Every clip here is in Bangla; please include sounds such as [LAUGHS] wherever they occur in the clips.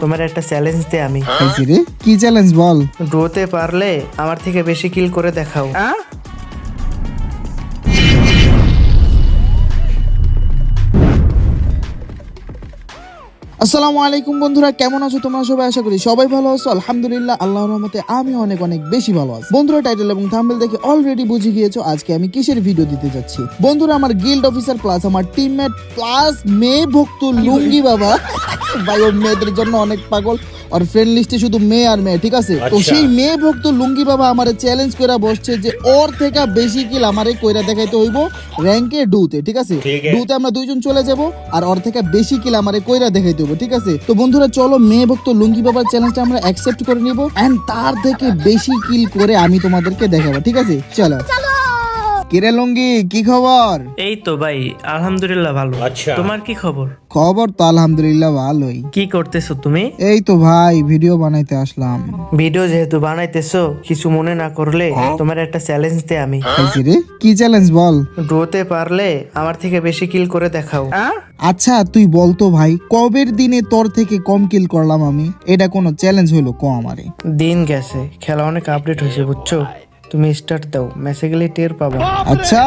তোমার একটা চ্যালেঞ্জ দে আমি। কি চ্যালেঞ্জ বল? ড্রোতে পারলে আমার থেকে বেশি কিল করে দেখাও। আসসালামু আলাইকুম বন্ধুরা কেমন আছো তোমরা সবাই? আশা করি সবাই ভালো আছো। আলহামদুলিল্লাহ আল্লাহর রহমতে আমি অনেক অনেক বেশি ভালো আছি। বন্ধুরা টাইটেল এবং থাম্বনেল দেখে অলরেডি বুঝে গিয়েছো আজকে আমি কিসের ভিডিও দিতে যাচ্ছি? বন্ধুরা আমার গিল্ড অফিসার প্লাস আমার টিমমেট প্লাস মেয়ে ভক্ত লুঙ্গি বাবা। ভাই ও মেয়েদের জন্য অনেক পাগল। আর ফ্রেন্ড লিস্টে শুধু মেয়ে আর মেয়ে ঠিক আছে? তো সেই মেয়ে ভক্ত লুঙ্গি বাবা আমারে চ্যালেঞ্জ করে বসছে যে ওর থেকে বেশি কিল আমারে কইরা দেখাইতে হইব র্যাঙ্কে ডুতে ঠিক আছে? ডুতে আমরা দুইজন চলে যাব আর ওর থেকে বেশি কিল আমারে কইরা দেখাইতে হইব ঠিক আছে? তো বন্ধুরা, চলো মেয়ে ভক্ত লুঙ্গি বাবার চ্যালেঞ্জটা আমরা অ্যাকসেপ্ট করে নিব এন্ড তার থেকে বেশি কিল করে আমি তোমাদেরকে দেখাবো, ঠিক আছে? চলো কিরে লুঙ্গি কি খবর? এই তো ভাই আলহামদুলিল্লাহ ভালো। তোমার কি খবর? খবর তো আলহামদুলিল্লাহ ভালোই। কি করতেছো তুমি? এই তো ভাই ভিডিও বানাইতে আসলাম। ভিডিও যেহেতু বানাইতেছো কিছু মনে না করলে তোমার একটা চ্যালেঞ্জ দে আমি। রে কি চ্যালেঞ্জ বল? ড্রোতে পারলে আমার থেকে বেশি কিল করে দেখাও। আচ্ছা তুই বলতো ভাই কবের দিনে তোর থেকে কম কিল করলাম আমি? এটা কোনো চ্যালেঞ্জ হইল ক আমারে। দিন গেছে খেলা অনেক আপডেট হয়েছে বুঝছ? তুমি স্টার্ট দাও মেসে গেলে টের পাবা। আচ্ছা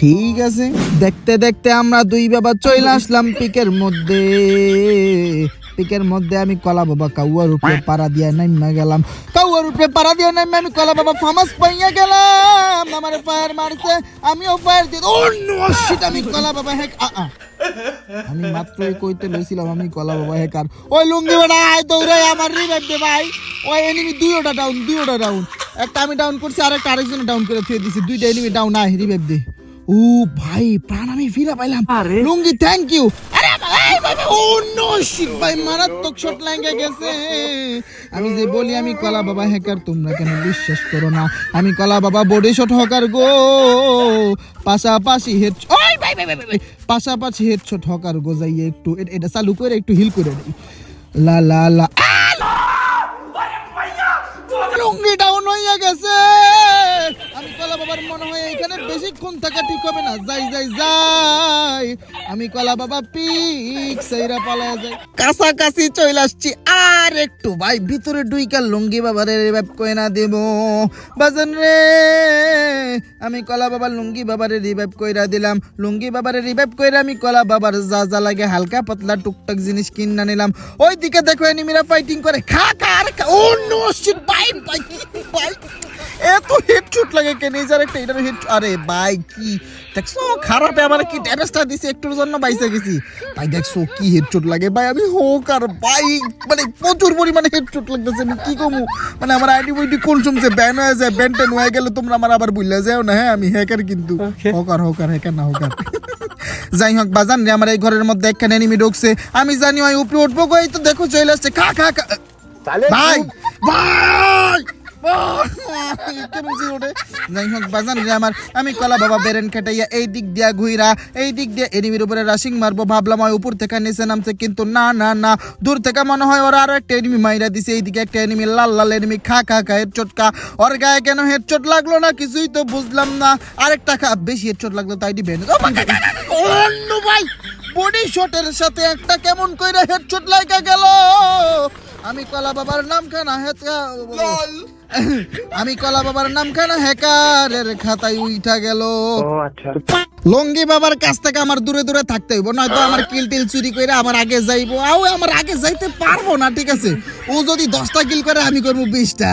ঠিক আছে। দেখতে দেখতে আমরা দুই বাবা চলে আসলাম পিকের মধ্যে। পিকের মধ্যে আমি কলা বাবা কাউয়ার উপরে পাড়া দিয়ে নাইমা গেলাম। কাউয়ার উপরে পাড়া দিয়ে নাইমা আমি কলা বাবা ফামাস পাইয়া গেলাম। আমার ফায়ার মারছে, আমিও ফায়ার দিয়ে নো শিট আমি কলা বাবা হেক আ আ। আমি মাত্রই কইতে লইছিলাম আমি কলা বাবা হেকার। ওই লুঙ্গি আয় দৌড়াই আমার রিভাইভ দে ভাই। ওই এনিমি দুইটা ডাউন দুইটা ডাউন একটা আমি ডাউন করছি আর একটা আরেকজন ডাউন করে থুয়ে দিছি। দুইটা এনিমি ডাউন আয় রিভাইভ দে। ও ভাই প্রাণ আমি ফিরে পাইলাম। লুঙ্গি থ্যাংক ইউ আরে ভাই ভাই ও নো শিট ভাই মারাত্মক শট লাগে গেছে। আমি যে বলি আমি কলা বাবা হ্যাকার তোমরা কেন বিশ্বাস করো না? আমি কলা বাবা বডি শট হকার গো। পাশাপাশি হেড ওই ভাই ভাই ভাই ভাই, ভাই। পাশাপাশি হেড শট হকার গো যাইয়ে একটু এটা চালু করে একটু হিল করে দিই। লা লা লা আ! নইয়া গেছে আমি কলা বাবার মনে হয় বেশিক্ষণ থাকা ঠিক হবে না। যাই যাই যাই। আমি কলা বাবা পিক, সেইরা পালায় যাই কাছাকাছি চলে আসছি আর একটু। ভাই, ভিতরে ডুইকা লুঙ্গি বাবার রিভাইভ কই না দেব। বাজান রে, আমি কলা বাবার লুঙ্গি বাবারে রিভাইভ কইরা দিলাম। লুঙ্গি বাবারে রিভাইভ কইরা আমি কলা বাবার যা যা লাগে হালকা পাতলা টুকটাক জিনিস কিনা নিলাম। ওই দিকে দেখো এনিমিরা ফাইটিং করে। খা খা, আর ও no shit bye bye bye এত হেডশট লাগে কেন? এই একটা এটার হেড আরে ভাই কি? দেখছ? খারাপে আমার কি ড্যামেজটা দিছে? একটুর জন্য বাইসে গেছি। ভাই দেখছ কি হেডশট লাগে? ভাই আমি হোক আর ভাই মানে প্রচুর পরিমাণে হেডশট লাগতেছে আমি কি কমু? মানে আমার আইডি বইডি কোন সময় ব্যান হয়ে যায় ব্যান ট্যান হয়ে গেলে তোমরা আমার আবার বুঝলে যাও না হ্যাঁ? আমি হ্যাকার কিন্তু। হোকার হোকার হ্যাকার না হোকার [LAUGHS] যাই হোক বাজান রে আমার এই ঘরের মধ্যে একখানে এনিমি ঢুকছে। আমি জানি ওই উপরে উঠবো কই তো দেখো চলে আসছে। খা খা খা। ভাই ভাই ভাই! [LAUGHS] রে আমার, আমি কলা বাবা বেরেন এই দিক দিয়া উপরে রাশিং মারবো, ভাবলাম উপর থেকে নিচে নামছে, কিন্তু না না না, দূর থেকে মনে হয় একটা মাইরা দিছে, এইদিকে একটা লাল লাল খা খা খা হেডশট খা। ওর গায়ে কেন হেডশট লাগল না? কিছুই তো বুঝলাম না। আরেকটা খা, বেশি হেডশট লাগল, তাই ভাই বডি শটের সাথে একটা কেমন কইরা হেডশট লাগা গেল? আমি কলা বাবার নাম খানা হেকা আমি কলা বাবার নাম খানা হ্যাকারের খাতায় উইঠা গেল? ও আচ্ছা। লঙ্গি বাবার কাছ থেকে আমার দূরে দূরে থাকতে হইব নয়তো আমার কিল টিল চুরি করে আমার আগে যাইবো। আও আমার আগে যাইতে পারব না ঠিক আছে? ও যদি দশটা কিল করে আমি করব বিশটা।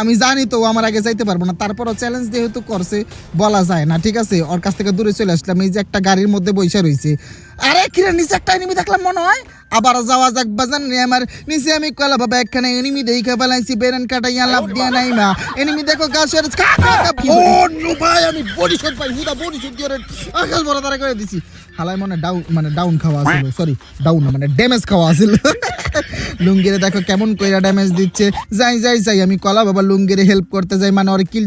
আমি জানি তো ও আমার আগে যাইতে পারব না। তারপরও চ্যালেঞ্জ যেহেতু করছে বলা যায় না ঠিক আছে? ওর কাছ থেকে দূরে চলে আসলাম এই যে একটা গাড়ির মধ্যে বসে রয়েছে আরে কিরে নিচে একটা এনিমি দেখলাম মনে হয়? আবার যাওয়া যাক বাজান রে আমার। নিচে আমি কলা বাবা একখানে এনিমি দেখে ফেলাইছি বেরেন কাটাইয়া লাভ দিয়া নাই মা। এনিমি দেখো গাছের ও ভাই আমি বডি শট পাই হুদা বডি শট দিয়ে আকাশ বড় তারা করে দিছি। হালাই মনে ডাউন মানে ডাউন খাওয়া আছিল সরি ডাউন মানে ড্যামেজ খাওয়া আছিল। লুঙ্গিরে দেখো কেমন কইরা ড্যামেজ দিচ্ছে। যাই যাই যাই আমি কলা বাবা লুঙ্গিরে হেল্প করতে যাই মানে ওরে কিল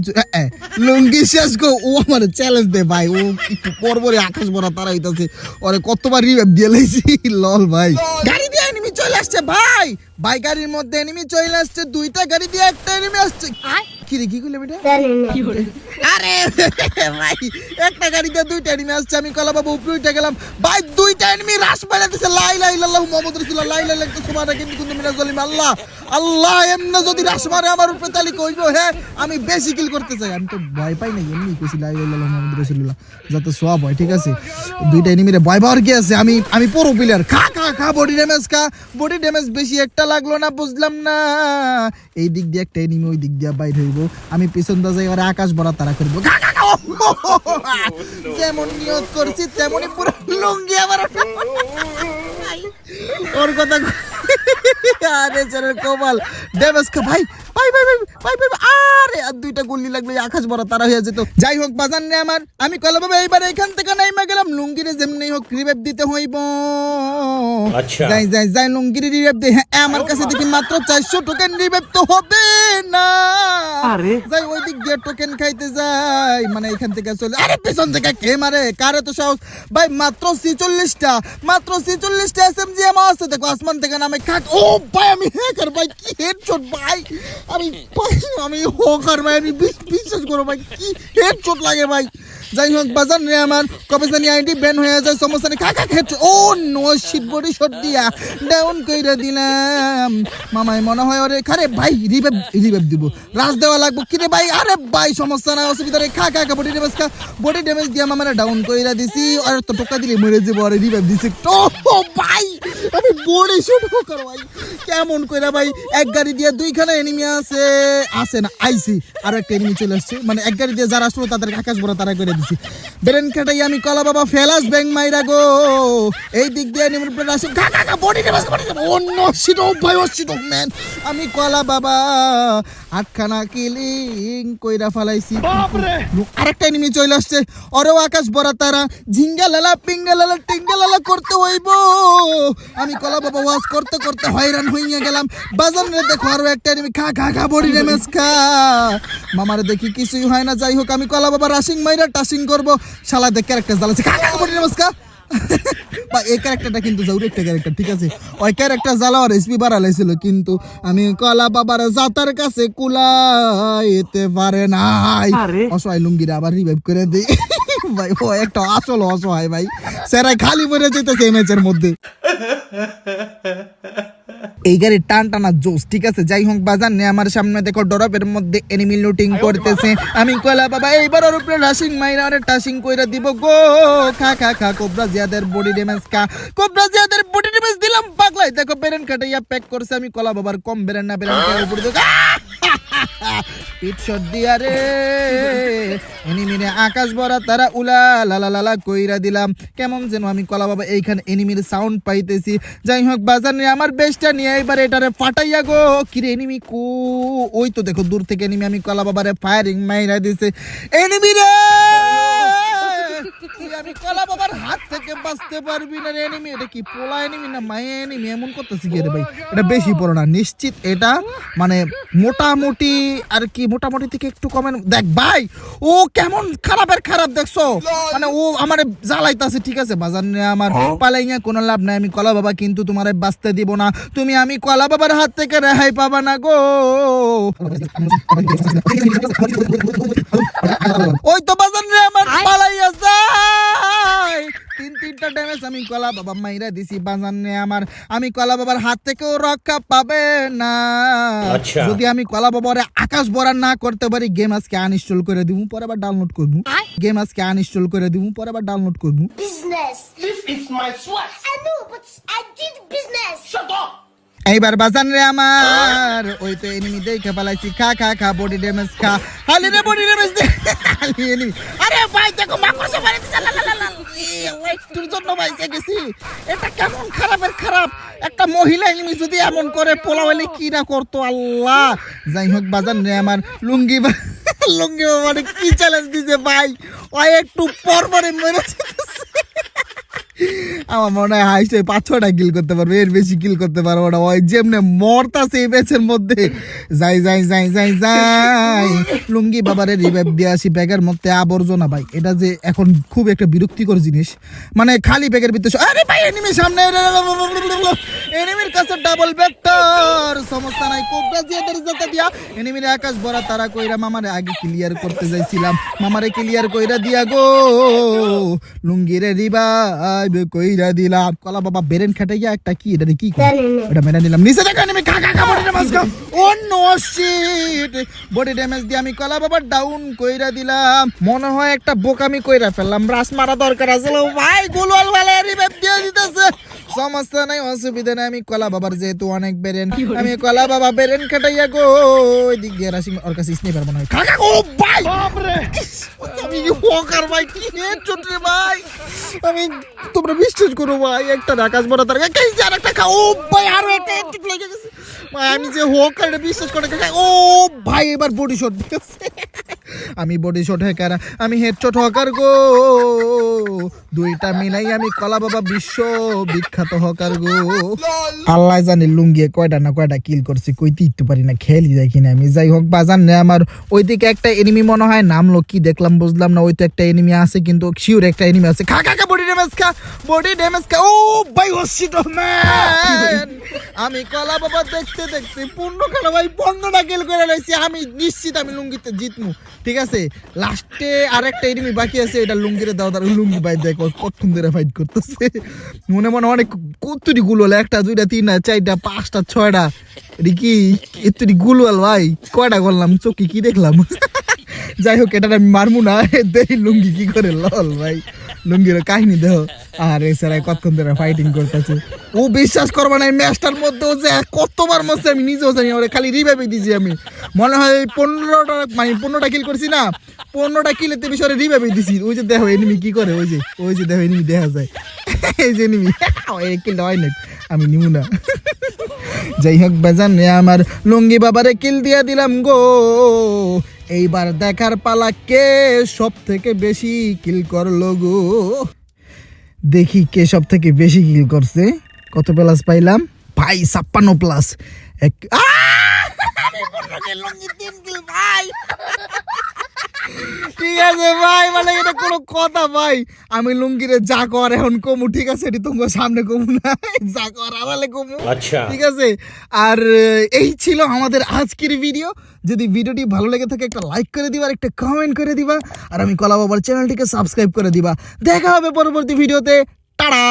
লুঙ্গি শেষ গো ও আমার চ্যালেঞ্জ দে ভাই ও একটু পরপরে আকাশ বড় তারা হইতাছে ওরে কতবার রিভাইভ দিয়ে লাইছি [LAUGHS] লল ভাই। গাড়ি দিয়ে এনিমি চলে আসছে ভাই! ভাই গাড়ির মধ্যে এনিমি চলে আসছে দুইটা গাড়ি দিয়ে একটা এনিমি আসছে। কি রে কি করলে বেটা? আরে ভাই একটা গাড়ি দিয়ে দুইটা এনিমি আসছে আমি কলা বাবু উপরে উঠে গেলাম। ভাই দুইটা এনিমি রাস দিছে। লাই লাই লাল্লাহু মোহাম্মদ রসুল্লাহ লাই লাই লাগতো সুমারা কিন্তু কিন্তু জলিম আল্লাহ। আল্লাহ এমনি যদি রাস মারে আমার উপরে তালি কইব হ্যাঁ আমি বেশি কিল করতে চাই আমি তো ভয় পাই না এমনি কইছি লা ইলাহা ইল্লাল্লাহ মুহাম্মাদুর রাসূলুল্লাহ যাতে সব হয় ঠিক আছে দুইটা এনিমিরে ভয় পাওয়ার কি আছে আমি আমি পুরো প্লেয়ার খা খা খা বডি ড্যামেজ খা বডি ড্যামেজ বেশি একটা লাগল না বুঝলাম না এই দিক দিয়ে একটা এনিমি ওই দিক দিয়ে বাইর হইব আমি পিছন দা যাই ওরা আকাশ ভরা তারা করব খা খা যেমন নিয়ত করছি তেমনই পুরো লুঙ্গি আমার ওর কথা আরে চলে কমাল ড্যামেজ খা ভাই ভাই ভাই ভাই ভাই ভাই আরে আর দুইটা গুলি লাগলে আকাশ বড় তারা হয়ে যেত। যাই হোক বাজান নে আমার। আমি কল বাবা এইবার এখান থেকে নাইমা গেলাম। লুঙ্গিরে যেমনি হোক রিভাইভ দিতে হইব। আচ্ছা। যাই যাই যাই লুঙ্গিরে রিভাইভ দে। হ্যাঁ আমার কাছে দেখি মাত্র চারশো টোকেন রিভাইভ তো হবে না। যাই ওই দিক দিয়ে টোকেন খাইতে যাই। মানে এখান থেকে চলে আরে পেছন থেকে কে মারে? কারে তো সাহস? ভাই মাত্র ছিচল্লিশটা। মাত্র ছিচল্লিশটা এসএমজি আমার আছে। দেখো আসমান থেকে নামে খাক ও ভাই আমি হ্যাকার ভাই কি হেডশট ভাই। আমি আমি হকার ভাই, আমি বিশ্বাস করো ভাই, কি হেডশট লাগে ভাই। যাই হোক, বাজার রে আমার কবে জানি আইডি ব্যান হয়ে যায়, সমস্যা নেই। খাকা খেট ও, নো শিট বডি শট দিয়া ডাউন কইরা দিলাম। মামাই মনে হয় ওরে খারে, ভাই রিভাইভ রিভাইভ দিব। রাজ দেওয়া লাগবো। কি রে ভাই? আরে ভাই, সমস্যা না অসুবিধা নেই। খা খা বডি ড্যামেজ খা। বডি ড্যামেজ দিয়া মামারা ডাউন কইরা দিছি। আর তো টোকা দিলে মরে যাব, আরে রিভাইভ দিছি। তো ভাই, আমি বডি শট কর ভাই। কেমন কইরা ভাই, এক গাড়ি দিয়ে দুইখানা এনিমি আছে আছে না আইছি আর একটা এনিমি চলে আসছে। মানে এক গাড়ি দিয়ে যারা আসলো তাদের আকাশ বড় তারা করে দিছি। ব্রেন কাটাই আমি কলা বাবা ফেলাস ব্যাং মাইরা গো। এই দিক দিয়ে এনিমির উপরে আসি। খা খা বডি বডি অন্য শিট ভাই ও ম্যান আমি কলা বাবা আটখানা কিলিং কইরা ফালাইছি। আরেকটা এনিমি চলে আসছে। ওরেও আকাশ বড় তারা। ঝিঙ্গা লালা পিঙ্গা লালা টিঙ্গা লালা করতে হইব। আমি কলা বাবা ওয়াজ করতে করতে হয়রান হইয়া গেলাম। বাজার দেখো আরও একটা এনিমি খা খা খা বডি ড্যামেজ খা মামারে দেখি কিছুই হয় না যাই হোক আমি কলা বাবা রাশিং মাইরা টাসিং করব। শালা দেখ ক্যারেক্টার জ্বালাচ্ছে খা বডি খা বা এই ক্যারেক্টারটা কিন্তু জরুরি একটা ক্যারেক্টার ঠিক আছে? ওই ক্যারেক্টার জ্বালাওয়ার এসপি বাড়ালাইছিল কিন্তু আমি কলা বাবার জাতার কাছে কুলাইতে পারে নাই। অসহায় লুঙ্গিরা আবার রিভাইভ করে দিই ভাই ও একটা আসল অসহায় ভাই। সেরাই খালি মরে যেতেছে এই ম্যাচের মধ্যে। এই গাড়ির টান টানা জোস ঠিক আছে? যাই হোক বাজার নে আমার সামনে দেখো ডরপের মধ্যে এনিমি লুটিং করতেছে। আমি কয়লা বাবা এইবার ওর উপরে রাশিং মাইরা আরে টাশিং কইরা দিব গো। খা খা খা কোবরা জিয়াদের বডি ড্যামেজ খা। কোবরা জিয়াদের বডি ড্যামেজ দিলাম পাগলাই দেখো বেরেন কাটাইয়া প্যাক করছে আমি কলা বাবার কম বেরেন না বেরেন কে উপরে দেখো পিট দিয়া রে। এনিমিরে আকাশ ভরা তারা উলা লালা লালা কইরা দিলাম। কেমন যেন আমি কলা বাবা এইখানে এনিমির সাউন্ড পাইতেছি। যাই হোক, বাজার নিয়ে আমার বেস্টটা নিয়ে এবার এটারে ফাটাইয়া গো। কিরে এনিমি কো? ওই তো দেখো, দূর থেকে এনিমি আমি কলা বাবারে ফায়ারিং মাইরা দিছে। এনিমি রে আমি কলা বাবার হাত থেকে বাঁচতে পারবি না রে এনিমি এটা কি পোলা এনিমি না মায়া এনিমি এমন করতেছি কি রে ভাই। এটা বেশি পড়ো না নিশ্চিত এটা মানে মোটামুটি আর কি মোটামুটি থেকে একটু কমে দেখ ভাই ও কেমন খারাপের খারাপ দেখছ? মানে ও আমার জ্বালাইতাছে ঠিক আছে? বাজার নিয়ে আমার পালাইয়া কোনো লাভ নাই। আমি কলা বাবা কিন্তু তোমার বাঁচতে দিব না। তুমি আমি কলা বাবার হাত থেকে রেহাই পাবা না গো। ওই তো বাজার রে আমার পালাইয়া তিন তিনটা ড্যামেজ আমি কলা বাবা মাইরা দিছি বাজান নে আমার। আমি কলা বাবার হাত থেকেও রক্ষা পাবে না। আচ্ছা। যদি আমি কলা বাবার আকাশ বরা না করতে পারি গেম আজকে আনইনস্টল করে দিব পরে আবার ডাউনলোড করব। গেম আজকে আনইনস্টল করে দিব পরে আবার ডাউনলোড করব। Business this is my swat I know but I did business shut up. এইবার বাজান রে আমার, ওই তো এনিমি দেখে পালাইছি, খা খা খা বডি ড্যামেজ খা। হালি রে বডি ড্যামেজ দে। হালি এনিমি আরে ভাই, দেখো, মাকড়সা মারি দিছে, লা লা লা একটুর জন্য বাইসে গেছি। এটা কেমন খারাপের খারাপ? একটা মহিলা এনিমি যদি এমন করে, পোলাওয়ালি কি না করতো, আল্লাহ। যাই হোক, বাজান রে আমার, লুঙ্গি লুঙ্গি মানে কি চ্যালেঞ্জ দিছে ভাই? ও একটু পর পরে মেরে যেতেছে। আমার মনে হয় হাইস্টে পাঁচ ছটা কিল করতে পারবে, এর বেশি কিল করতে পারব না। ওই যেমনে মরতাছে এই ম্যাচের মধ্যে। যাই যাই যাই যাই যাই। লুঙ্গি বাবারে রিভাইভ দিয়ে আসি ব্যাগের মধ্যে আবর্জনা, ভাই। এটা যে এখন খুব একটা বিরক্তিকর জিনিস। মানে খালি ব্যাগের ভিতরে আরে ভাই এনিমি সামনে। এনিমির কাছে ডাবল ভেক্টর সমস্যা নাই কোবরা জিয়াদের জাতা দিয়া। এনিমির আকাশ ভরা তারা কইরা মামারে আগে ক্লিয়ার করতে যাইছিলাম। মামারে ক্লিয়ার কইরা দিয়া গো। লুঙ্গিরে রিবাই লাইভ কইরা দিলাম। কলা বাবা বেরেন খেটে গিয়া একটা কি? এটা কি এটা মেনে নিলাম নিচে দেখে আমি খা খা খা বডি ড্যামেজ খাও ও নো শিট বডি ড্যামেজ দিয়ে আমি কলা বাবা ডাউন কইরা দিলাম। মনে হয় একটা বোকামি কইরা ফেললাম। ব্রাশ মারা দরকার আছে। ভাই গুলওয়াল ভালো রিভাইভ দিয়ে দিতেছে। সমস্যা নাই অসুবিধা নাই। আমি কলা বাবার যেহেতু অনেক বেরেন আমি কলা বাবা বেরেন খাটাইয়া গো ওই দিক দিয়ে রাশি ওর কাছে স্নেপার মনে হয়। ও ভাই! আমি হকার ভাই? কি হেডশট রে ভাই? আমি তোমরা বিশ্বাস করো ভাই একটা আকাশ বড় তার কাই আর একটা খা ও ভাই আরও একটা হেডশট লেগে গেছে। ভাই আমি যে হকার বিশ্বাস করে ও ভাই এবার বডি শট আমি বডি শট হ্যাকার আমি হেডশট হকার গো। দুইটা মিলাই আমি কলা বাবা বিশ্ব বিখ্যাত হকার গো। আল্লাহ জানি লুঙ্গিয়ে কয়টা না কয়টা কিল করছি, কইতে ইতে পারি না, খেলি দেখি না আমি। যাই হোক, বাজান না আমার, ওইদিকে একটা এনিমি মনে হয়, নামলো কি দেখলাম বুঝলাম না ওই তো একটা এনিমি আছে, কিন্তু শিওর একটা এনিমি আছে। খা খা খা বডি ড্যামেজ খা বডি ড্যামেজ খা। ও ভাই হসিট ম্যান আমি কলা বাবা দেখতে দেখতে পূর্ণ খেলা ভাই পনেরোটা কিল করে লাইছি আমি নিশ্চিত আমি লুঙ্গিতে জিতমু। ঠিক আছে? লাস্টে আরেকটা এনিমি বাকি আছে, এটা লুঙ্গিরে দাও, তার লুঙ্গি বাইর দেখো কতক্ষণ ধরে ফাইট করতেছে। মনে মনে অনেক কতটি গুলো হলো একটা, দুইটা, তিনটা, চারটা, পাঁচটা, ছয়টা। এটা কি এতটি গুলওয়াল ভাই? কয়টা করলাম? চোখে কি দেখলাম? যাই হোক এটা আমি মারমু না। দেরি লুঙ্গি, কি করে? লল ভাই। লুঙ্গির কাহিনী দেহ। আর এছাড়া কতক্ষণ ধরে ফাইটিং করতেছে। ও বিশ্বাস করবা না ম্যাচটার মধ্যেও যে কতবার মধ্যে আমি নিজেও জানি ওরে খালি রিভাইভে দিছি আমি। মনে হয় পনেরোটা মানে পনেরোটা কিল করছি না, পনেরোটা কিলেতে বিষয়ে রিভাইভে দিছি। ওই যে দেখো এনিমি কি করে? ওই যে ওই যে দেখো এনিমি দেখা যায় এই যে [LAUGHS] এনিমি কিলটা হয় না আমি নিমু না। যাই হোক বেজান আমার লুঙ্গি বাবারে কিল দিয়া দিলাম গো। এইবার দেখার পালা কে সব থেকে বেশি কিল করল গো? দেখি কে সব থেকে বেশি কিল করছে। কত প্লাস পাইলাম? ভাই, ছাপ্পান্ন প্লাস এক ভাই। আছে ভাই মানে এটা কোনো কথা ভাই। আমি লুঙ্গিরে যা কর এখন কমু ঠিক আছে? এটি তোমার সামনে কমু না। যা কর আড়ালে কমু। আচ্ছা। ঠিক আছে? আর এই ছিল আমাদের আজকের ভিডিও যদি ভিডিওটি ভালো লেগে থাকে একটা লাইক করে দিবা একটা কমেন্ট করে দিবা। আর আমি কলা বাবার চ্যানেলটিকে সাবস্ক্রাইব করে দিবা। দেখা হবে পরবর্তী ভিডিওতে টাড়া